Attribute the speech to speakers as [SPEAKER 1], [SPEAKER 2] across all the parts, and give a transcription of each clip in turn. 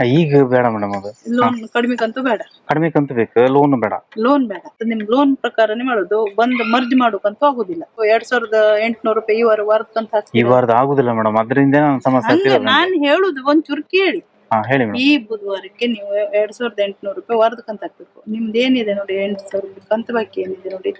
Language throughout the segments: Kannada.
[SPEAKER 1] ಈಗ ಬೇಡ ಮೇಡಮ್ ಅದು.
[SPEAKER 2] ಲೋನ್ ಕಡಿಮೆ ಕಂತು ಬೇಡ.
[SPEAKER 1] ಕಡಿಮೆ ಕಂತು ಬೇಕು ಲೋನ್ ಬೇಡ.
[SPEAKER 2] ಲೋನ್ ಬೇಡ. ನಿಮ್ ಲೋನ್ ಪ್ರಕಾರನೇ ಮಾಡೋದು. ಬಂದ್ ಮರ್ಜ್ ಮಾಡೋಕಂತೂ ಆಗುದಿಲ್ಲ. ಎರಡ್ ಸಾವಿರದ ಎಂಟ್ನೂರು ರೂಪಾಯಿ ಈ ವಾರ ವಾರದ ಕಂತು
[SPEAKER 1] ಈ ವಾರದ ಆಗುದಿಲ್ಲ ಮೇಡಮ್. ಅದರಿಂದ ನಾನು ಸಮಸ್ಯೆ
[SPEAKER 2] ನಾನು ಹೇಳುದು ಹೇಳುದು ಒಂಚೂರು ಕೇಳಿ
[SPEAKER 1] ಹೇಳಿ
[SPEAKER 2] ಈ ಬುಧವಾರಕ್ಕೆ ನೀವು ಎರಡ್ ಸಾವಿರದ ಎಂಟ್ನೂರು ರೂಪಾಯಿ ವಾರದ ಕಂತ ಹಾಕ್ಬೇಕು. ನಿಮ್ದು ಏನಿದೆ ನೋಡಿ ಎಂಟು ಸಾವಿರ ಕಂತು ಬಾಕಿ ಏನಿದೆ ನೋಡಿ.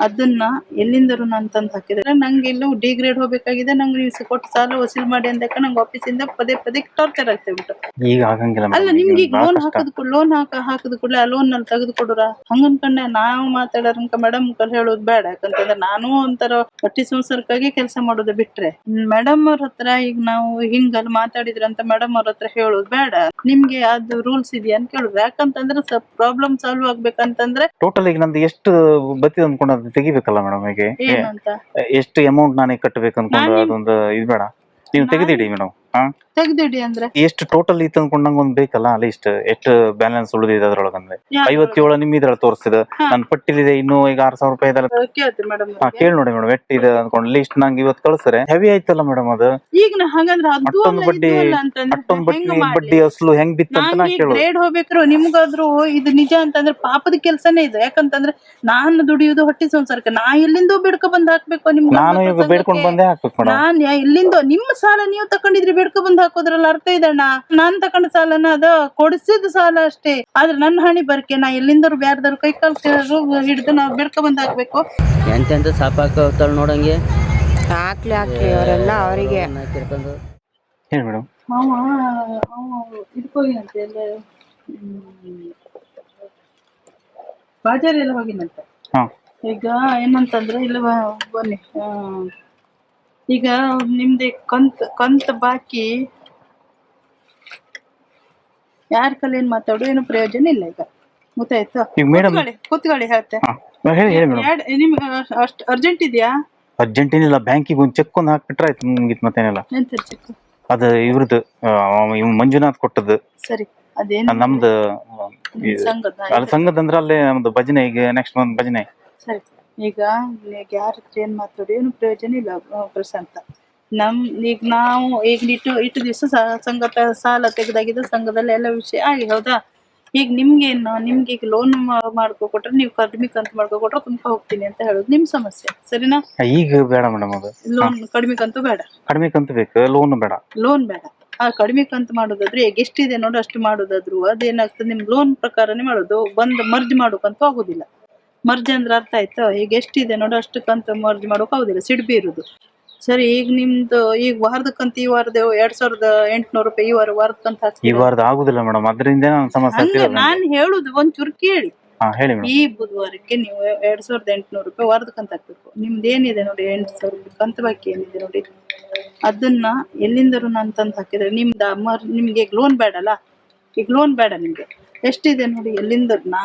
[SPEAKER 2] ಅದನ್ನ ಎಲ್ಲಿಂದರು ನಾನು ತಂದು ಹಾಕಿದ್ರೆ ನಂಗೆ ಎಲ್ಲೂ ಡಿಗ್ರೇಡ್ ಹೋಗ್ಬೇಕಾಗಿದೆ ನಂಗೆ ನೀವು ಕೊಟ್ಟು ಸಾಲ ವಸೂಲ್ ಮಾಡಿ ಅಂದಕ್ಕ ನಂಗೆ ಆಫೀಸಿಂದ ಪದೇ ಪದೇ ಟಾರ್ಚರ್ ಆಗ್ತಾ
[SPEAKER 1] ಈಗ ಆಗಂಗಿಲ್ಲ
[SPEAKER 2] ಅಲ್ಲ ನಿಮ್ಗೆ ಈಗ ಲೋನ್ ಹಾಕದ್ ಲೋನ್ ಹಾಕ ಹಾಕದ್ ಕೂಡಲೇ ಆ ಲೋನ್ನಲ್ಲಿ ತೆಗೆದು ಕೊಡುರ ಹಂಗನ್ಕಂಡೆ ನಾವು ಮಾತಾಡೋರಂಕ ಮೇಡಮ್ ಕಲ್ ಹೇಳೋದು ಬೇಡ. ಯಾಕಂತಂದ್ರೆ ನಾನು ಒಂಥರ ಪಟ್ಟಿ ಸಂಸಾರಕ್ಕಾಗಿ ಕೆಲಸ ಮಾಡೋದು ಬಿಟ್ರೆ. ಮೇಡಮ್ ಅವ್ರ ಹತ್ರ ಈಗ ನಾವು ಹಿಂಗಲ್ಲಿ ಮಾತಾಡಿದ್ರಂತ ಮೇಡಮ್ ಅವ್ರ ಹತ್ರ ಹೇಳೋದು ಬೇಡ. ನಿಮ್ಗೆ ಅದು ರೂಲ್ಸ್ ಇದೆಯಾ ಅಂತ ಕೇಳುದು ಯಾಕಂತಂದ್ರೆ ಪ್ರಾಬ್ಲಮ್ ಸಾಲ್ವ್ ಆಗ್ಬೇಕಂತಂದ್ರೆ
[SPEAKER 1] ಟೋಟಲ್ ಈಗ ನಂದು ಎಷ್ಟು ಬತ್ತಿ ಅನ್ಕೊಂಡು ಅದು ತೆಗಿಬೇಕಲ್ಲ ಮೇಡಮ್ ಹೇಗೆ?
[SPEAKER 2] ಏನು ಅಂತ
[SPEAKER 1] ಎಷ್ಟು ಅಮೌಂಟ್ ನಾನೇ ಕಟ್ಟಬೇಕು ಅನ್ಕೊಂಡು ಅದೊಂದು ಇದು ಬೇಡ. ನೀವು ತೆಗೆದಿಡಿ ಮೇಡಮ್ ಹಾ?
[SPEAKER 2] ತೆಗ್ದಿಡಿ ಅಂದ್ರೆ?
[SPEAKER 1] ಎಷ್ಟು ಟೋಟಲ್ ಇತ್ತು ಅನ್ಕೊಂಡಂಗ ಒಂದ್ ಬೇಕಲ್ಲ ಅಲ್ಲಿ ಇಷ್ಟು ಎಷ್ಟು ಬ್ಯಾಲೆನ್ಸ್ ಉಳಿದಿದೆ ಅದ್ರೊಳಗಂದ್ರೆ?
[SPEAKER 2] ಯಾವ್ದು?
[SPEAKER 1] ಐವತ್ತೇಳು ನಿಮ್ ಇದ್ರಲ್ಲಿ ತೋರಿಸಿದ ನನ್ ಪಟ್ಟಿಲಿದೆ ಇನ್ನು ಈಗ ಆರ್ ಸಾವಿರ ರೂಪಾಯಿ ಇದೆಲ್ಲ.
[SPEAKER 2] ಮೇಡಮ್
[SPEAKER 1] ಹಾ ಕೇಳಿ ನೋಡಿ ಮೇಡಮ್ ಎಷ್ಟು ಇದೆ ಅನ್ಕೊಂಡು ಲಿಸ್ಟ್ ನಂಗೆ ಇವತ್ತು ಕಳ್ಸರೆ. ಹೆವಿ ಆಯ್ತಲ್ಲ ಮೇಡಮ್ ಅದು.
[SPEAKER 2] ಈಗ ನಾ ಹಂಗಂದ್ರೆ ಅದು
[SPEAKER 1] ಅಷ್ಟೊಂದು
[SPEAKER 2] ಅಲ್ಲ
[SPEAKER 1] ಬಡ್ಡಿ
[SPEAKER 2] ಇದು ಅಲ್ಲ ಅಂತಂದ್ರೆ
[SPEAKER 1] ಅಷ್ಟೊಂದು
[SPEAKER 2] ಹೆಂಗ್
[SPEAKER 1] ಬಡ್ಡಿ
[SPEAKER 2] ಮಾಡ್ಲಿ?
[SPEAKER 1] ಬಡ್ಡಿ ಅಸಲು ಹೆಂಗ್ ಬಿತ್ತಂತ ನಾ
[SPEAKER 2] ನಂಗೆ
[SPEAKER 1] ಕೇಳೋದು.
[SPEAKER 2] ಗ್ರೇಡ್ ಹೋಗ್ಬೇಕ್ರು ನಿಮ್ಗಾದ್ರು ಇದು ನಿಜ ಅಂತಂದ್ರೆ ಪಾಪದ ಕೆಲ್ಸನೇ ಇದೆ. ಯಾಕಂತಂದ್ರೆ ನಾನು ದುಡಿಯುದು ಹೊಟ್ಟಿ ಸಂಸಾರಕ್ಕೆ. ನಾ ಎಲ್ಲಿಂದೋ ಬೇಡ್ಕೊ ಬಂದ್ ಹಾಕ್ಬೇಕು ನಿಮ್ಗೆ.
[SPEAKER 1] ನಾನು ಈಗ ಬೇಡ್ಕೊಂಡು ಬಂದೇ ಹಾಕ್ಬೇಕು ಮೇಡಮ್
[SPEAKER 2] ನಾನ್ ಯಾ- ಎಲ್ಲಿಂದೋ ನಿಮ್ಮ ಸಾಲ ನೀವು ತಕೊಂಡಿದ್ರಿ ಬೇಡ್ಕೊ ಬಂದ್ ಹಾಕೋದ್ರಲ್ಲ ಅರ್ಥ ಇದಣ್ಣ ನಾನ್ ತಕೊಂಡ ಸಾಲನ ಅದ ಕೊಡಿಸಿದ ಸಾಲ ಅಷ್ಟೇ. ಆದ್ರೆ ನನ್ನ ಹಣಿ ಬರ್ಕೆ ನಾ ಎಲ್ಲಿಂದ್ರು ಬ್ಯಾರ್ದವ್ರು ಕೈ ಕಾಲು ಹಿಡಿದು ನಾವು ಬಿಡ್ಕೊ ಬಂದ್ ಹಾಕ್ಬೇಕು.
[SPEAKER 3] ಎಂತೆಂತ ಸಾಪ್ ಹಾಕೋತಾಳ ನೋಡಂಗೆ.
[SPEAKER 4] ಹಾಕ್ಲಿ ಹಾಕ್ಲಿ ಅವರೆಲ್ಲ ಅವರಿಗೆ.
[SPEAKER 1] ಹೇಳಿ ಮೇಡಮ್
[SPEAKER 2] ಇದಕ್ಕೋಗಿನಂತೆ ಎಲ್ಲ? ಬಾಜಾರ್ ಎಲ್ಲ ಹೋಗಿನಂತೆ
[SPEAKER 1] ಹಾ.
[SPEAKER 2] ಈಗ ಏನಂತಂದ್ರೆ ಇಲ್ಲ ಬನ್ನಿ. ಈಗ ನಿಮ್ದು ಕಂತ್ ಕಂತ್ ಬಾಕಿ. ಯಾರ ಕಲ್ ಏನ್ ಮಾತಾಡೋ ಏನು ಪ್ರಯೋಜನ ಇಲ್ಲ ಈಗ. ಗೊತ್ತಾಯ್ತು
[SPEAKER 1] ಈಗ ಮೇಡಮ್
[SPEAKER 2] ಕೂತ್ಕೊಳ್ಳಿ ಕೂತ್ಕೊಳ್ಳಿ ಹೇಳ್ತೆ.
[SPEAKER 1] ಹೇಳಿ ಹೇಳಿ ಮೇಡಮ್
[SPEAKER 2] ಎರಡ್ ನಿಮ್ಗೆ ಅಷ್ಟು ಅರ್ಜೆಂಟ್ ಇದೆಯಾ?
[SPEAKER 1] ಅರ್ಜೆಂಟ್ ಏನಿಲ್ಲ ಬ್ಯಾಂಕಿಗೆ ಒಂದು ಚೆಕ್ ಒಂದು ಹಾಕ್ಬಿಟ್ರೆ ಆಯ್ತು ಮುಗಿತ್ ಮತ್ತೇನಿಲ್ಲ.
[SPEAKER 2] ಎಂತ
[SPEAKER 1] ಅದು ಇವ್ರದ್ದು ಆ, ಇವ್ ಮಂಜುನಾಥ್ ಕೊಟ್ಟದ್ದು.
[SPEAKER 2] ಸರಿ ಅದೇನು
[SPEAKER 1] ನಮ್ದು ಇದು-
[SPEAKER 2] ಸಂಘದ
[SPEAKER 1] ಅಲ್ಲಿ ಸಂಘದಂದ್ರೆ ಅಲ್ಲೇ ನಮ್ದು ಭಜನೆ ಈಗ ನೆಕ್ಸ್ಟ್ ಮಂತ್ ಭಜನೆ.
[SPEAKER 2] ಸರಿ. ಈಗ ನಿಮಗೆ ಯಾರ ಹತ್ರ ಏನ್ ಮಾತಾಡಿ ಏನು ಪ್ರಯೋಜನ ಇಲ್ಲ ಪ್ರಶಾಂತ. ನಮ್ ಈಗ ನಾವು ಈಗ ಇಟ್ಟು ಇಟ್ಟು ದಿವಸ ಸಂಘ ಸಾಲ ತೆಗೆದಾಗಿದ್ದ ಸಂಘದಲ್ಲಿ ಎಲ್ಲ ವಿಷಯ ಆಗಿ ಹೌದಾ? ಈಗ ನಿಮ್ಗೆ ಏನು ನಿಮ್ಗೆ ಈಗ ಲೋನ್ ಮಾಡ್ಕೊಟ್ರೆ ನೀವು ಕಡಿಮೆ ಕಂತು ಮಾಡ್ಕೊಟ್ರೆ ತುಂಬ ಹೋಗ್ತೀನಿ ಅಂತ ಹೇಳೋದು ನಿಮ್ ಸಮಸ್ಯೆ ಸರಿನಾ?
[SPEAKER 1] ಈಗ ಬೇಡ ಮೇಡಮ್ ಅದು.
[SPEAKER 2] ಲೋನ್ ಕಡಿಮೆ ಕಂತು ಬೇಡ.
[SPEAKER 1] ಕಡಿಮೆ ಕಂತು ಬೇಕು ಲೋನ್ ಬೇಡ.
[SPEAKER 2] ಲೋನ್ ಬೇಡ. ಆ ಕಡಿಮೆ ಕಂತು ಮಾಡೋದಾದ್ರೆ ಈಗ ಎಷ್ಟಿದೆ ನೋಡಿ ಅಷ್ಟು ಮಾಡೋದಾದ್ರು ಅದೇನಾಗ್ತದೆ? ನಿಮ್ ಲೋನ್ ಪ್ರಕಾರನೇ ಮಾಡೋದು ಬಂದ್ ಮರ್ಜ್ ಮಾಡೋಕಂತೂ ಆಗುದಿಲ್ಲ. ಮರ್ಜ್ ಅಂದ್ರೆ ಅರ್ಥ ಆಯ್ತು? ಈಗ ಎಷ್ಟಿದೆ ನೋಡು ಅಷ್ಟಕ್ಕಂತ ಕಂತು ಮರ್ಜ್ ಮಾಡೋಕೆ ಆಗುದಿಲ್ಲ ಸಿಡ್ಬಿ ಇರೋದು. ಸರಿ ಈಗ ನಿಮ್ದು ಈಗ ವಾರದ ಕಂತು ಈ ವಾರದ ಎರಡ್ ಸಾವಿರದ ಎಂಟ್ನೂರು ರೂಪಾಯಿ ಈ ವಾರ ವಾರದ ಕಂತು
[SPEAKER 1] ಈ
[SPEAKER 2] ಹಾಕ್ತೀರಾ
[SPEAKER 1] ವಾರದ ಆಗುದಿಲ್ಲ ಮೇಡಮ್ ಅದರಿಂದ ನಾನು ಸಮಸ್ಯೆ
[SPEAKER 2] ಹಂಗ
[SPEAKER 1] ಆಗ್ತಿರೋದು
[SPEAKER 2] ನಾನ್ ಹೇಳುದು ಒಂಚೂರು ಕೇಳಿ.
[SPEAKER 1] ಹಾ ಹೇಳಿ ಮೇಡಮ್.
[SPEAKER 2] ಈ ಬುಧವಾರಕ್ಕೆ ನೀವು ಎರಡ್ ಸಾವಿರದ ಎಂಟ್ನೂರು ರೂಪಾಯಿ ವಾರದ ಕಂತು ಹಾಕ್ಬೇಕು. ನಿಮ್ದು ಏನಿದೆ ನೋಡಿ ಎಂಟು ಸಾವಿರ ರೂಪಾಯಿ ಕಂತು ಬಾಕಿ ಏನಿದೆ ನೋಡಿ. ಅದನ್ನ ಎಲ್ಲಿಂದರೂ ನಾನು ತಂದು ಹಾಕಿದ್ರೆ ನಿಮ್ದು ನಿಮ್ಗೆ ಲೋನ್ ಬೇಡಲ್ಲ? ಈಗ ಲೋನ್ ಬೇಡ ನಿಮಗೆ. ಎಷ್ಟಿದೆ ನೋಡಿ ಎಲ್ಲಿಂದ ನಾ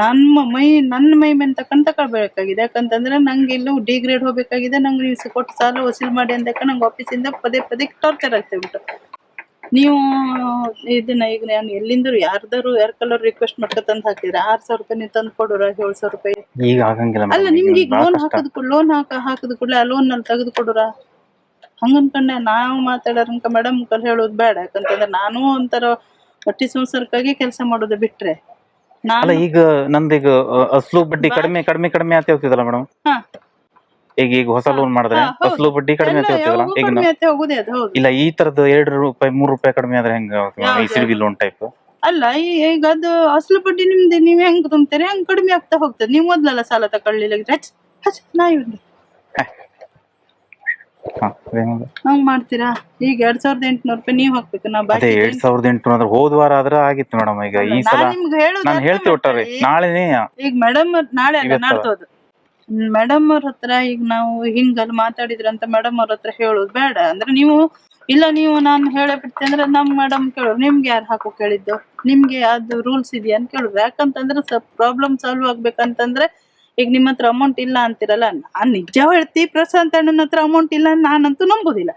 [SPEAKER 2] ನಮ್ಮ ಮೈ ನನ್ನ ಮೈ ಮೇಲೆ ತಕೊಂಡ್ ತಗೊಳ್ಬೇಕಾಗಿದೆ ಯಾಕಂತಂದ್ರೆ ನಂಗೆ ಎಲ್ಲೂ ಡಿಗ್ರೇಡ್ ಹೋಗ್ಬೇಕಾಗಿದೆ. ನಂಗೆ ನೀವು ಕೊಟ್ಟು ಸಾಲ ವಸೂಲ್ ಮಾಡಿ ಅಂದಕ್ಕ ನಂಗೆ ಆಫೀಸಿಂದ ಪದೇ ಪದೇ ಟಾರ್ಚರ್ ಆಗ್ತಾ ಉಂಟು. ನೀವು ಇದನ್ನ ಈಗ ನಾನು ಎಲ್ಲಿಂದರು ಯಾರ್ದಾರು ಯಾರ ಕಲರ್ ರಿಕ್ವೆಸ್ಟ್ ಮಾಡ್ಕೊ ತಂದು ಹಾಕಿದ್ರೆ ಆರ್ ಸಾವಿರ ರೂಪಾಯಿ ನೀವು ತಂದು ಕೊಡೋರ ಏಳು ಸಾವಿರ ರೂಪಾಯಿ?
[SPEAKER 1] ಈಗ ಆಗಂಗಿಲ್ಲ
[SPEAKER 2] ಅಲ್ಲ ನಿಮ್ಗೆ ಈಗ ಲೋನ್ ಹಾಕದ್ ಲೋನ್ ಹಾಕ ಹಾಕದ್ ಕೂಡಲೇ ಆ ಲೋನ್ನಲ್ಲಿ ತೆಗೆದು ಕೊಡೋರ ಹಂಗನ್ಕಂಡೆ ನಾವು ಮಾತಾಡೋರಂಕ ಮೇಡಮ್ ಕಲ್ ಹೇಳೋದು ಬೇಡ. ಯಾಕಂತಂದ್ರೆ ನಾನು ಒಂಥರ ಹೊಟ್ಟಿ ಸಂಸಾರಕ್ಕಾಗಿ ಕೆಲಸ ಮಾಡೋದ ಬಿಟ್ರೆ
[SPEAKER 1] ಅಲ್ಲ
[SPEAKER 2] ನಾನು
[SPEAKER 1] ಈಗ ನಂದೀಗ ಅಸಲು ಅಸ್ಲು ಬಡ್ಡಿ ಕಡಿಮೆ ಕಡಿಮೆ ಕಡಿಮೆ ಆತ ಹೋಗ್ತಿದಲ್ಲ ಮೇಡಮ್
[SPEAKER 2] ಹಾ.
[SPEAKER 1] ಈಗ ಈಗ ಹೊಸ ಲೋನ್ ಮಾಡಿದ್ರೆ
[SPEAKER 2] ಹಾ, ಹೌದು.
[SPEAKER 1] ಅಸ್ಲು ಬಡ್ಡಿ ಕಡಿಮೆ
[SPEAKER 2] ಎಲ್ಲ
[SPEAKER 1] ಆತ ಹೋಗ್ತಿದಲ್ಲ
[SPEAKER 2] ಯಾವಾಗೂ
[SPEAKER 1] ಈಗ
[SPEAKER 2] ಕಡಿಮೆ
[SPEAKER 1] ನಾ-
[SPEAKER 2] ಆಗುತ್ತೆ ಹೋಗುದೇ ಅದು ಹೌದು.
[SPEAKER 1] ಇಲ್ಲ ಈ ತರದ ಎರಡು ರೂಪಾಯಿ ಮೂರು ರೂಪಾಯಿ ಕಡಿಮೆ ಆದ್ರೆ ಹೆಂಗ ಈ
[SPEAKER 2] ಯಾವ್ದು?
[SPEAKER 1] ಲೋನ್ ಟೈಪ್
[SPEAKER 2] ಅಲ್ಲ ಈ- ಈಗ ಅದು ಅಸಲು ಬಡ್ಡಿ ನಿಮ್ದು ನೀವ್ ಹೆಂಗ್ ತುಂಬ್ತೀರಿ? ಹಂಗ್ ಕಡಿಮೆ ಆಗ್ತಾ ಹೋಗ್ತದೆ. ನೀವು ಮೊದ್ಲೆಲ್ಲ ಸಾಲ ತಕೊಳ್ಳಿಲ್ಲ ಹಚ್ ಹಚ್ ನಾಯಿ. ಹಂಗ್. ಮಾಡ್ತೀರಾ? ಈಗ ಎರಡ್ ಸಾವಿರದ ಎಂಟ್ನೂರು ರೂಪಾಯಿ ನೀವ್ ಹಾಕ್ಬೇಕು ನಾ
[SPEAKER 1] ಅದೇ
[SPEAKER 2] ಬಾಕಿ
[SPEAKER 1] ಎರಡ್ ಸಾವಿರದ ಎಂಟುನೂರ ಹೋದ್ ವಾರ ಆದ್ರೆ ಆಗಿತ್ತು ಮೇಡಮ್ ಈಗ ಈ ಸಲ
[SPEAKER 2] ನಾನ್ ನಿಮ್ಗೆ ಹೇಳೋದು
[SPEAKER 1] ನಾನು
[SPEAKER 2] ಅರ್ಥ
[SPEAKER 1] ಹೇಳ್ತೀವಿ ಒಟ್ಟಾರೆ
[SPEAKER 2] ಮಾಡ್ಕೊಳ್ಳಿ.
[SPEAKER 1] ನಾಳೆನೇ
[SPEAKER 2] ಈಗ ಮೇಡಮ್ ನಾಳೆ ಅಲ್ಲ
[SPEAKER 1] ಇವತ್ತು.
[SPEAKER 2] ಮೇಡಮ್ ಅವ್ರ ಹತ್ರ ಈಗ ನಾವು ಹಿಂಗಲ್ಲಿ ಮಾತಾಡಿದ್ರಂತ ಮೇಡಮ್ ಅವ್ರ ಹತ್ರ ಹೇಳೋದು ಬೇಡ. ಅಂದ್ರೆ ನೀವು ಇಲ್ಲ ನೀವು ನಾನು ಹೇಳಬಿಡ್ತೀನಿ ಬಿಡ್ತೆ ಅಂದ್ರೆ ನಮ್ ಮೇಡಮ್ ಕೇಳೋರು ನಿಮ್ಗೆ ಯಾರು ಹಾಕೋ ಕೇಳಿದ್ದು? ನಿಮ್ಗೆ ಅದು ರೂಲ್ಸ್ ಇದೆಯಾ ಅಂತ ಕೇಳಿದ್ರು ಯಾಕಂತಂದ್ರೆ ಪ್ರಾಬ್ಲಮ್ ಸಾಲ್ವ್ ಆಗ್ಬೇಕಂತಂದ್ರೆ ಈಗ ನಿಮ್ಮ ಹತ್ರ ಅಮೌಂಟ್ ಇಲ್ಲ ಅಂತಿರಲ್ಲ ನಾನ್ ನಿಜ ಹೇಳ್ತಿ ಪ್ರಶಾಂತ್ ಅಣ್ಣನ ಹತ್ರ ಅಮೌಂಟ್ ಇಲ್ಲ ನಾನಂತೂ ನಂಬುದಿಲ್ಲ.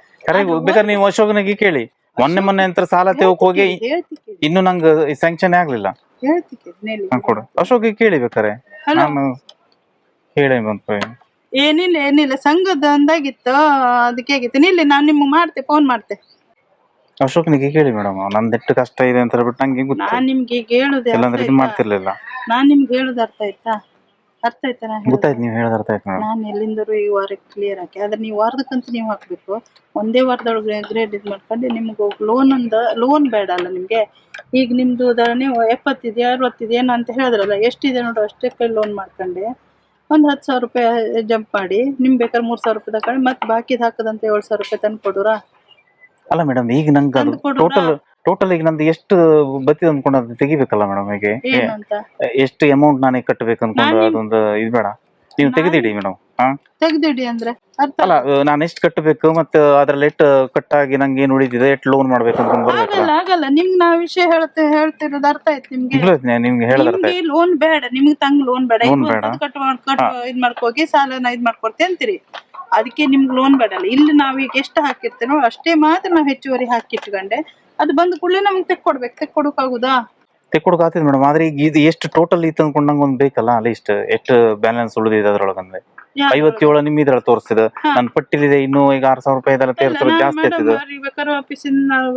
[SPEAKER 1] ಬೇಕಾದ್ರೆ ನೀವು ಅಶೋಕನಿಗೆ ಕೇಳಿ. ಮೊನ್ನೆ ಮೊನ್ನೆ ನಂತರ ಸಾಲ ತೆಗೋಕ್ ಹೋಗಿ
[SPEAKER 2] ಹೇಳ್ತಿ ಕೇಳಿ.
[SPEAKER 1] ಇನ್ನು ನಂಗೆ ಸ್ಯಾಂಕ್ಷನ್ ಆಗ್ಲಿಲ್ಲ.
[SPEAKER 2] ಅಶೋಕ್ ಕೇಳಿ ನೆಲ್ಲಿ.
[SPEAKER 1] ಹಾ, ಕೊಡು. ಅಶೋಕಿಗೆ ಕೇಳಿ ಬೇಕಾರೆ
[SPEAKER 2] Hello.
[SPEAKER 1] ನಾನು ಹೇಳಿ ಬಂತು.
[SPEAKER 2] ಏನಿಲ್ಲ ಏನಿಲ್ಲ. ಸಂಘದ ಅಂದಾಗಿತ್ತು ಅದಕ್ಕೆ ಆಗಿತ್ತು. ನಿಲ್ಲಿ ನಾನು ನಿಮ್ಗೆ ಮಾಡ್ತೆ ಫೋನ್ ಮಾಡ್ತೆ.
[SPEAKER 1] ಅಶೋಕ್ನಿಗೆ ಕೇಳಿ ಮೇಡಮ್ ನಂದು ಎಷ್ಟು ಕಷ್ಟ ಇದೆ ಅಂತ ಹೇಳ್ಬಿಟ್ಟು ನಂಗೆ ಗೊತ್ತು.
[SPEAKER 2] ನಾನ್ ನಿಮ್ಗೆ ಈಗ ಹೇಳುದೆ ಅರ್ಥ
[SPEAKER 1] ಇಲ್ಲಾಂದ್ರೆ ಇದು
[SPEAKER 2] ಆಯ್ತಾ?
[SPEAKER 1] ಮಾಡ್ತಿರ್ಲಿಲ್ಲ.
[SPEAKER 2] ನಾನ್ ನಿಮ್ಗೆ ಹೇಳುದು ಅರ್ಥ ಆಯ್ತಾ? ಅರ್ಥ ಆಯ್ತಾ ನಾ ಹೇಳುದು?
[SPEAKER 1] ಗೊತ್ತಾಯ್ತು ನೀವು ಹೇಳೋದು ಅರ್ಥ ಆಯ್ತು ಮೇಡಮ್.
[SPEAKER 2] ನಾನ್ ಎಲ್ಲಿಂದರು ಈ ವಾರಕ್ಕೆ ಕ್ಲಿಯರ್ ಹಾಕಿ. ಆದ್ರೆ ನೀವು ವಾರದಕ್ಕಂತ ನೀವು ಹಾಕಬೇಕು. ಒಂದೇ ವಾರದೊಳಗೆ ಗ್ರೇಡ್ ಇದು ಮಾಡ್ಕೊಂಡು ನಿಮ್ಗೆ ಲೋನ್ ಒಂದ ಲೋನ್ ಬೇಡ ಅಲ್ಲ ನಿಮ್ಗೆ? ಈಗ ನಿಮ್ದು ಉದಾಹರಣೆ ಎಪ್ಪತ್ತಿದೆ ಅರವತ್ತಿದೆ ಏನೋ ಅಂತ ಹೇಳಿದ್ರಲ್ಲ ಎಷ್ಟಿದೆ ನೋಡು ಅಷ್ಟೇ ಕೈ ಲೋನ್ ಮಾಡ್ಕೊಂಡೆ. ಒಂದು ಹತ್ತು ಸಾವಿರ ರೂಪಾಯಿ ಜಂಪ್ ಮಾಡಿ ನಿಮ್ಗೆ ಬೇಕಾದ್ರೆ ಮೂರು ಸಾವಿರ ರೂಪಾಯಿ ತಗೊಂಡು ಮತ್ತೆ ಬಾಕಿದ್ ಹಾಕದಂತ ಏಳು ಸಾವಿರ ರೂಪಾಯಿ ತಂದು ಕೊಡೋರಾ
[SPEAKER 1] ಅಲ್ಲ ಮೇಡಮ್ ಈಗ ನಂಗೆ ಅದು
[SPEAKER 2] ತಂದು ಕೊಡೋಣ.
[SPEAKER 1] ಟೋಟಲ್ ಟೋಟಲ್ ಈಗ ನಂದು ಎಷ್ಟು ಬತ್ತಿ ಅಂದ್ಕೊಂಡು ಅದು ತೆಗಿಬೇಕಲ್ಲ ಮೇಡಮ್
[SPEAKER 2] ಅಂತ
[SPEAKER 1] ಎಷ್ಟು ಅಮೌಂಟ್ ನಾನೇ ಕಟ್ಟಬೇಕು ಅನ್ಕೊಂಡು
[SPEAKER 2] ನಾನು-
[SPEAKER 1] ಅದೊಂದು ಇದು ಬೇಡ. ನೀವು ತೆಗೆದಿಡಿ ಮೇಡಮ್ ಹಾ?
[SPEAKER 2] ತೆಗ್ದಿಡಿ ಅಂದ್ರೆ ಅರ್ಥ
[SPEAKER 1] ಅಲ್ಲ ನಾನು ಎಷ್ಟು ಕಟ್ಟಬೇಕು ಮತ್ತೆ ಅದ್ರಲ್ಲಿ ಎಷ್ಟು ಕಟ್ಟಾಗಿ ನಂಗೆ ಏನು ಉಳಿದಿದೆ ಎಷ್ಟು ಲೋನ್ ಮಾಡ್ಬೇಕು ಅಂತ ಬರ್ಬೇಕಲ್ಲ?
[SPEAKER 2] ಆಗಲ್ಲ ಆಗಲ್ಲ. ನಿಮ್ಗೆ ನಾವು ವಿಷಯ ಹೇಳ್ತೇ ಹೇಳ್ತಿರೋದು ಅರ್ಥ ಆಯ್ತು ನಿಮ್ಗೆ.
[SPEAKER 1] ಇಲ್ಲ ನಿಮ್ಗೆ ಅರ್ಥ
[SPEAKER 2] ನಿಮ್ಗೆ ಲೋನ್ ಬೇಡ ನಿಮ್ಗೆ ತಂಗ್ ಲೋನ್ ಬೇಡ.
[SPEAKER 1] Loan ಬೇಡ.
[SPEAKER 2] ಕಟ್ ಮಾಡ್- ಕಟ್ ಇದ್ ಮಾಡ್ಕೋಗಿ ಸಾಲನ ಇದ್ ಮಾಡ್ಕೊಡ್ತೀವಿ ಅಂತೀರಿ. ಅದಕ್ಕೆ ನಿಮ್ಗೆ ಲೋನ್ ಬೇಡಲ್ಲ. ಇಲ್ಲಿ ನಾವೀಗ ಎಷ್ಟು ಹಾಕಿರ್ತೇನೋ ಅಷ್ಟೇ ಮಾತ್ರ ನಾವು ಹೆಚ್ಚುವರಿ ಹಾಕಿಟ್ಕೊಂಡೆ. ಅದು ಬಂದ ಕೂಡಲೇ ನಮ್ಗೆ ತೆಕ್ಕೊಡ್ಬೇಕು ತೆಕ್ಕೊಡಕ್ಕಾಗುದಾ
[SPEAKER 1] ತೆಕ್ಕೊಡಕ್ ಆಗ್ತದೆ ಮೇಡಮ್ ಆದ್ರೆ ಈಗ ಇದು ಎಷ್ಟು ಟೋಟಲ್ ಇತ್ತು ಅನ್ಕೊಂಡು ನಂಗೆ ಒಂದು ಬೇಕಲ್ಲ ಲಿಸ್ಟ್ ಎಷ್ಟು ಬ್ಯಾಲೆನ್ಸ್ ಉಳಿದಿದೆ ಅದ್ರೊಳಗಂದ್ರೆ? ಐವತ್ತೇಳು ನಿಮ್ಮ ಇದ್ರಲ್ಲಿ ತೋರಿಸಿದ. ನನ್ ಪಟ್ಟಿಲಿದೆ ಇನ್ನು ಈಗ ಆರ್ ಸಾವಿರ ರೂಪಾಯಿ ಇದೆಲ್ಲ ತೇರ್ಸೋದು ಜಾಸ್ತಿ ಆಯ್ತದ.
[SPEAKER 2] ಬೇಕಾದ್ರೆ ಆಫೀಸಿಂದ ನಾವು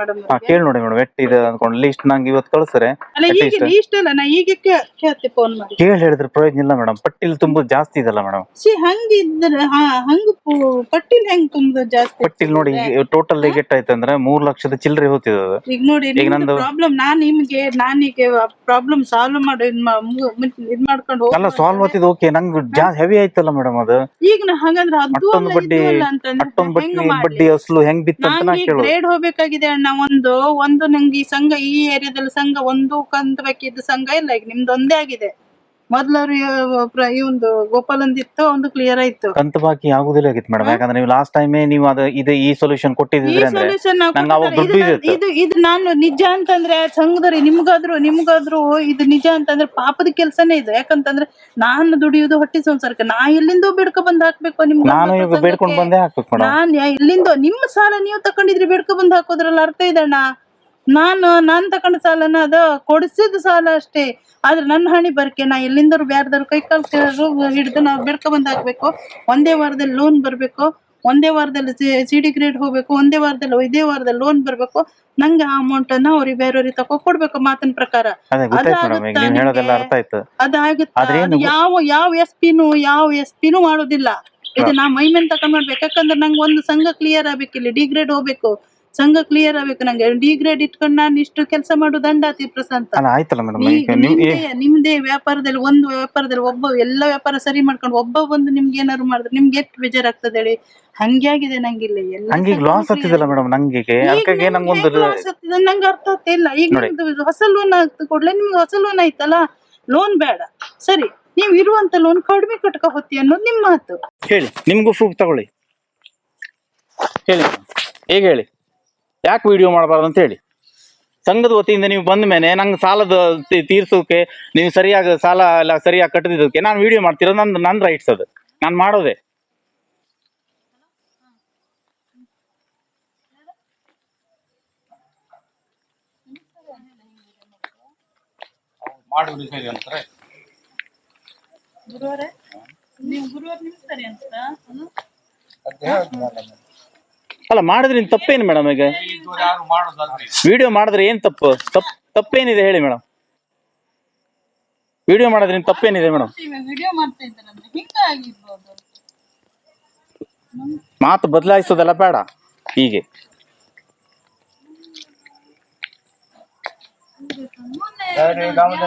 [SPEAKER 2] ಮೇಡಮ್
[SPEAKER 1] ಹಾ ಕೇಳಿ ನೋಡಿ ಮೇಡಮ್ ಎಟ್ಟಿದೆ ಇದೆ ಅನ್ಕೊಂಡು. ಲಿಸ್ಟ್ ನಂಗೆ ಇವತ್ತು ಕಳ್ಸರೆ.
[SPEAKER 2] ಅಲ್ಲ ಈಗ. ಇಷ್ಟ ನಾ ಈಗ ಕೇಳ್ತೆ ಫೋನ್ ಮಾಡಿ.
[SPEAKER 1] ಕೇಳಿ ಹೇಳಿದ್ರೆ ಪ್ರಯೋಜನ ಇಲ್ಲ ಮೇಡಮ್. ಪಟ್ಟಿಲ್ ತುಂಬಾ ಜಾಸ್ತಿ ಇದೆಲ್ಲ ಮೇಡಮ್.
[SPEAKER 2] ಸಿ ಹಂಗಿದ್ರೆ ಹಾ ಹಂಗ ಪಟ್ಟಿಲ್ ಹೆಂಗ್ ತುಂಬದ ಜಾಸ್ತಿ
[SPEAKER 1] ಪಟ್ಟಿಲ್ ನೋಡಿ ಟೋಟಲ್ ಈಗ ಆಯ್ತು ಅಂದ್ರೆ ಮೂರ್ ಲಕ್ಷದ ಚಿಲ್ಲರೆ ಹೋಗ್ತಿದೆ ಅದು.
[SPEAKER 2] ಈಗ ನೋಡಿ
[SPEAKER 1] ಈಗ ನಂದು-
[SPEAKER 2] ಪ್ರಾಬ್ಲಮ್ ನಾನ್ ನಿಮ್ಗೆ ನಾನೀಗ ಪ್ರಾಬ್ಲಮ್ ಸಾಲ್ವ್ ಮಾಡಿ ಇದ್ ಮಾಡ್ಕೊಂಡು
[SPEAKER 1] ಅಲ್ಲ ಸಾಲ್ವ್ ಆಗ್ತಿದ್ ಓಕೆ ನಂಗೆ ಜಾಸ್ತಿ ಹೆವಿ ಆಯ್ತಲ್ಲ ಮೇಡಮ್ ಅದು?
[SPEAKER 2] ಈಗ ಹಂಗಂದ್ರೆ
[SPEAKER 1] ಅಷ್ಟೊಂದು ಬಡ್ಡಿ ಅಷ್ಟೊಂದು ಅಸಲು ಹೆಂಗ್ ಬಿತ್ತಂತ ನಾ
[SPEAKER 2] ನಂಗೆ ಗ್ರೇಡ್ ಹೋಗ್ಬೇಕಾಗಿದೆ ಅಣ್ಣ ಒಂದು ಒಂದು ನಂಗೆ ಈ ಸಂಘ ಈ ಏರಿಯಾದಲ್ಲಿ ಸಂಘ ಒಂದು ಕಂತ ಬೇಕಿದ್ದ ಸಂಘ ಇಲ್ಲ ಈಗ ನಿಮ್ದು ಒಂದೇ ಆಗಿದೆ. ಮೊದ್ಲವ್ರು ಇವಂದು ಗೋಪಾಲಂದಿತ್ತು ಒಂದು ಕ್ಲಿಯರ್ ಆಯ್ತು.
[SPEAKER 1] ಕಂತು ಬಾಕಿ ಆಗುದಿಲ್ಲ ಆಗಿತ್ತು ಮೇಡಮ್ ಯಾಕಂದ್ರೆ ನೀವು ಲಾಸ್ಟ್ ಟೈಮ್ ನೀವು ಅದು ಇದು ಈ ಸೊಲ್ಯೂಷನ್
[SPEAKER 2] ಈ
[SPEAKER 1] ಕೊಟ್ಟಿದ್ರೆ ಅಂದ್ರೆ
[SPEAKER 2] ಸೊಲ್ಯೂಷನ್
[SPEAKER 1] ನಂಗೆ ಅವಾಗ ದುಡ್ಡು ಇದಿತ್ತು.
[SPEAKER 2] ಇದು ಇದು ನಾನು ನಿಜ ಅಂತಂದ್ರೆ ಸಂಘದವ್ರಿ ನಿಮ್ಗಾದ್ರು ನಿಮ್ಗಾದ್ರು ಇದು ನಿಜ ಅಂತಂದ್ರೆ ಪಾಪದ ಕೆಲ್ಸನೇ ಇದು. ಯಾಕಂತಂದ್ರೆ ನಾನು ದುಡಿಯುದು ಹೊಟ್ಟೆ ಸಂಸಾರಕ್ಕೆ. ನಾ ಎಲ್ಲಿಂದೋ ಬೇಡ್ಕೊ ಬಂದ್ ಹಾಕ್ಬೇಕು ನಿಮ್ಗೆ
[SPEAKER 1] ನಾನು ಈಗ ಬೇಡ್ಕೊಂಡು ಬಂದೇ ಹಾಕ್ಬೇಕು ಮೇಡಮ್
[SPEAKER 2] ನಾನ್ ಯಾ- ಎಲ್ಲಿಂದೋ ನಿಮ್ಮ ಸಾಲ ನೀವು ತಕೊಂಡಿದ್ರಿ ಬೇಡ್ಕೊ ಬಂದ್ ಹಾಕೋದ್ರಲ್ಲಿ ಅರ್ಥ ಇದಣ್ಣ ನಾನು ನಾನ್ ತಕೊಂಡ ಸಾಲನ ಅದ ಕೊಡಿಸಿದ ಸಾಲ ಅಷ್ಟೇ. ಆದ್ರೆ ನನ್ನ ಹಣಿ ಬರ್ಕೆ ನಾ ಎಲ್ಲಿಂದರೂ ಬ್ಯಾರ್ದವ್ರು ಕೈ ಕಾಲು ಹಿಡಿದು ನಾವು ಬೇಡ್ಕೊ ಬಂದ್ ಹಾಕ್ಬೇಕು. ಒಂದೇ ವಾರದಲ್ಲಿ ಲೋನ್ ಬರ್ಬೇಕು ಒಂದೇ ವಾರದಲ್ಲಿ ಸಿ ಡಿ ಗ್ರೇಡ್ ಹೋಗ್ಬೇಕು ಒಂದೇ ವಾರದಲ್ಲಿ ಇದೇ ವಾರದಲ್ಲಿ ಲೋನ್ ಬರ್ಬೇಕು. ನಂಗೆ ಆ ಅಮೌಂಟ್ ಅನ್ನ ಅವ್ರಿಗೆ ಬೇರೆಯವ್ರಿಗೆ ತಕೊ ಕೊಡ್ಬೇಕು ಮಾತಿನ ಪ್ರಕಾರ. ಅದಾಗುತ್ತೆ ಯಾವ ಯಾವ ಎಸ್ ಪಿನು ಯಾವ ಎಸ್ ಪಿನು ಮಾಡೋದಿಲ್ಲ. ಇದು ನಾ ಮೈ ಮೇಲೆ ತಕೊಂಡ್ ಮಾಡ್ಬೇಕು ಯಾಕಂದ್ರೆ ನಂಗೆ ಒಂದು ಸಂಘ ಕ್ಲಿಯರ್ ಆಗ್ಬೇಕು ಇಲ್ಲಿ ಡಿ ಗ್ರೇಡ್ ಹೋಗ್ಬೇಕು. ಸಂಘ ಕ್ಲಿಯರ್ ಆಗ್ಬೇಕು ನಂಗೆ. ಡಿ ಗ್ರೇಡ್ ಇಟ್ಕೊಂಡು ನಾನು ಇಷ್ಟು ಕೆಲಸ ಮಾಡು ದಂಡಾತಿ ಪ್ರಶಾಂತ.
[SPEAKER 1] ಅಲ್ಲ ಆಯ್ತಲ್ಲ ಮೇಡಮ್
[SPEAKER 2] ನೀ-
[SPEAKER 1] ಈಗ ನೀವು
[SPEAKER 2] ನಿಮ್ದೇ ನಿಮ್ದೇ ವ್ಯಾಪಾರದಲ್ಲಿ ಒಂದು ವ್ಯಾಪಾರದಲ್ಲಿ ಒಬ್ಬ ಎಲ್ಲ ವ್ಯಾಪಾರ ಸರಿ ಮಾಡ್ಕೊಂಡು ಒಬ್ಬ ಬಂದು ನಿಮ್ಗೆ ಏನಾದ್ರು ಮಾಡಿದ್ರೆ ನಿಮ್ಗೆ ಎಷ್ಟು ಬೇಜಾರಾಗ್ತದೆ ಹೇಳಿ. ಹಂಗೆ ಆಗಿದೆ ನಂಗೆ ಇಲ್ಲಿ ಎಲ್ಲ
[SPEAKER 1] ಹಂಗೆ ಈಗ ಲಾಸ್ ಆಗ್ತಿದಲ್ಲ ಮೇಡಮ್ ನಂಗೆ ಅದಕ್ಕಾಗಿ ನಂಗೊಂದು
[SPEAKER 2] ನಂಗೆ ಅರ್ಥ ಆಗ್ತಾ ಇಲ್ಲ. ಈಗ
[SPEAKER 1] ನೋಡಿ.
[SPEAKER 2] ನಿಮ್ದು ಹೊಸ ಲೋನ್ ಕೊಡ್ಲೆ ನಿಮ್ಗೆ ಹೊಸ ಲೋನ್ ಆಯ್ತಲ್ಲ? ಲೋನ್ ಬೇಡ. ಸರಿ ನೀವು ಇರುವಂತ ಲೋನ್ ಕಡಿಮೆ ಕಟ್ಕ ಹೊತ್ತಿ ಅನ್ನೋದು ನಿಮ್ಮ ಮಾತು.
[SPEAKER 1] ಹೇಳಿ ನಿಮ್ಗೂ ಪ್ರೂಫ್ ತಗೊಳ್ಳಿ. ಹೇಳಿ madam. ಹೇಗೆ ಹೇಳಿ. ಯಾಕೆ ವಿಡಿಯೋ ಮಾಡಬಾರ್ದು ಅಂತ ಹೇಳಿ ಸಂಘದ ವತಿಯಿಂದ ನೀವು ಬಂದ ಮೇಲೆ ನಂಗೆ ಸಾಲದ ತೀರ್ಸೋಕೆ ನೀವು ಸರಿಯಾಗಿ ಸಾಲ ಎಲ್ಲ ಸರಿಯಾಗಿ ಕಟ್ಟದಿದ್ದಕ್ಕೆ ನಾನು ವಿಡಿಯೋ ಮಾಡ್ತಿರೋದು ನಂದು ನನ್ನ ರೈಟ್ಸ್ ಅದು. ನಾನು ಮಾಡೋದೆ.
[SPEAKER 2] ಗುರುವಾರ ನೀವು ಗುರುವಾರ ನಿಮ್ ಸರಿ ಅಂತ
[SPEAKER 1] ಅಲ್ಲ ಮಾಡಿದ್ರೆ ಇನ್ನು ತಪ್ಪೇನು ಮೇಡಮ್ ಈಗ? ವಿಡಿಯೋ ಮಾಡಿದ್ರೆ ಏನ್ ತಪ್ಪು? ತಪ್ಪು ತಪ್ಪೇನಿದೆ ಹೇಳಿ ಮೇಡಮ್. ವಿಡಿಯೋ ಮಾಡಿದ್ರೆ ಇನ್ನು ತಪ್ಪೇನಿದೆ ಮೇಡಮ್. ಮಾತು ಬದಲಾಯಿಸೋದಲ್ಲ ಬೇಡ ಹೀಗೆ.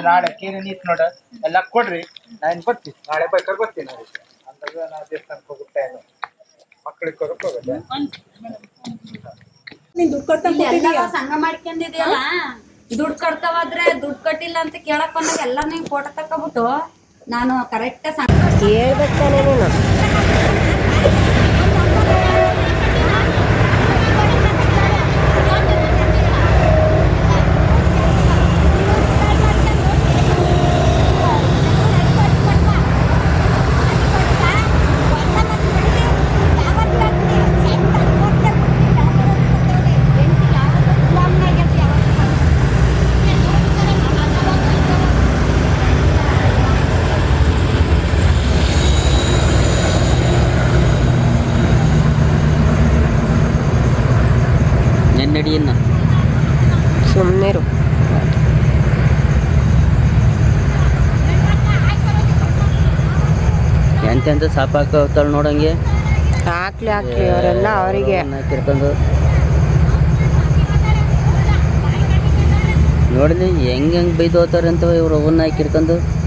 [SPEAKER 5] ನಾಳೆ ಕೀರಿ ನೀತ್ ನೋಡ ಎಲ್ಲ ಕೊಡ್ರಿ. ನಾನು ಬರ್ತೀನಿ. ನಾಳೆ ಬೇಕಾದ್ರೆ ಬರ್ತೀನಿ. ಅಂತ ನಾವು ದೇವಸ್ಥಾನಕ್ಕೆ ಹೋಗುತ್ತೆ ಮಕ್ಕಳಿಗೆ ಹೋಗುತ್ತೆ
[SPEAKER 6] ಎಲ್ಲ ಸಂಘ ಮಾಡ್ಕೊಂಡಿದ್ಯಲ್ಲ ದುಡ್ಡು ಕಟ್ತಾವಾದ್ರೆ ದುಡ್ಡು ಕಟ್ಟಿಲ್ಲ ಅಂತ ಕೇಳಕ್ ಬಂದಾಗ ಎಲ್ಲ ನೀವು ಫೋಟೋ ತಕೊಬಿಟ್ಟು ನಾನು ಕರೆಕ್ಟ್ ಸಂಘ
[SPEAKER 4] ಹೇಳ್ಬೇಕು ನೀನು.
[SPEAKER 6] ಸುಮ್ಮನೆ
[SPEAKER 3] ಎಂತೆಂತ ಸಾಪ್ ಹಾಕ್ತಾಳ ನೋಡಂಗೆ?
[SPEAKER 6] ಹಾಕ್ಲಿ ಹಾಕ್ಲಿ ಅವರೆಲ್ಲ ಅವರಿಗೆ.
[SPEAKER 3] ನೋಡಿದ್ರೆ ನೋಡಿಲಿ ಹೆಂಗ್ ಹೆಂಗ್ ಬೈದು ಅಂತ ಇವ್ರು ಅವನ್ನ ಕಿರ್ಕೊಂಡು.